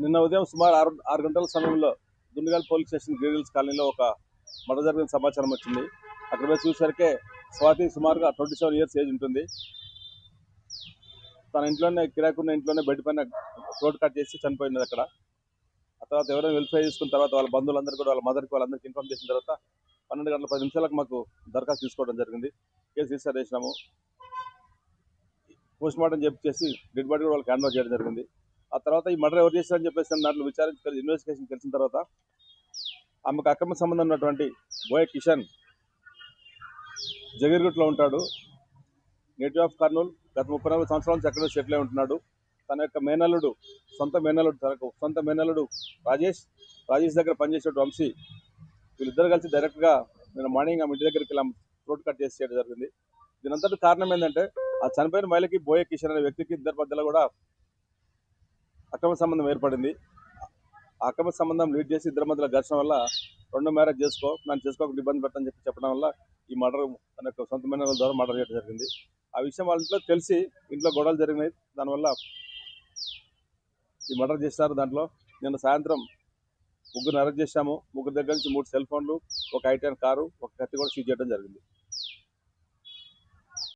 నిన్న ఉదయం సుమారు ఆరు ఆరు గంటల సమయంలో దుండగల్ పోలీస్ స్టేషన్ గ్రీగిల్స్ కాలనీలో ఒక మర్డర్ జరిగిన సమాచారం వచ్చింది. అక్కడ పోయి చూసరికే స్వాతి సుమారుగా ట్వంటీ సెవెన్ ఇయర్స్ ఏజ్ ఉంటుంది. తన ఇంట్లోనే కిరాకున్న ఇంట్లోనే బెడ్ పైన రోడ్ కట్ చేసి చనిపోయినది అక్కడ. ఆ తర్వాత ఎవరైనా వెరిఫై చేసుకున్న తర్వాత వాళ్ళ బంధువులందరూ కూడా వాళ్ళ మదర్కి వాళ్ళందరికీ ఇన్ఫార్మ్ చేసిన తర్వాత పన్నెండు గంటల పది నిమిషాలకు మాకు దరఖాస్తు తీసుకోవడం జరిగింది. కేసు రిజిస్టర్ చేసినాము. పోస్ట్ మార్టం చేసి డెడ్ బాడీ కూడా వాళ్ళకి హ్యాండ్ ఓవర్ చేయడం జరిగింది. తర్వాత ఈ మర్డర్ ఎవరు చేశారని చెప్పేసి దాంట్లో విచారించి ఇన్వెస్టిగేషన్ తెలిసిన తర్వాత ఆమెకు అక్రమ సంబంధం ఉన్నటువంటి బోయ కిషన్ జగీర్గుట్లో ఉంటాడు. నేటివ్ ఆఫ్ కర్నూలు గత ముప్పై నాలుగు సంవత్సరాల నుంచి అక్కడ సెటిల్ అయి ఉంటున్నాడు. తన యొక్క మేనల్లుడు సొంత మేనల్లుడు తనకు సొంత మేనల్లుడు రాజేష్ రాజేష్ దగ్గర పనిచేసే వంశీ వీళ్ళిద్దరు కలిసి డైరెక్ట్గా నేను మార్నింగ్ ఆమె ఇంటి దగ్గరికి వెళ్ళాం రోడ్ కట్ చేసి చేయడం జరిగింది. దీనంతటి కారణం ఏంటంటే ఆ చనిపోయిన మహిళకి బోయ కిషన్ అనే వ్యక్తికి ఇద్దరి మధ్యలో కూడా అక్రమ సంబంధం ఏర్పడింది. అక్రమ సంబంధం లీడ్ చేసి ఇద్దరి మధ్యలో ఘర్షణ వల్ల రెండు మ్యారేజ్ చేసుకో నన్ను చేసుకోకుండా ఇబ్బంది పెట్టని చెప్పి చెప్పడం వల్ల ఈ మర్డర్ తన యొక్క సొంతమైన వాళ్ళ ద్వారా మర్డర్ చేయడం జరిగింది. ఆ విషయం వాళ్ళ ఇంట్లో తెలిసి ఇంట్లో గొడవలు జరిగినాయి. దానివల్ల ఈ మర్డర్ చేశారు దాంట్లో. నిన్న సాయంత్రం ముగ్గురు అరెస్ట్ చేశాము. ముగ్గురు దగ్గర నుంచి మూడు సెల్ ఫోన్లు ఒక ఐటెన్ కారు ఒక కత్తి కూడా సీజ్ చేయడం జరిగింది.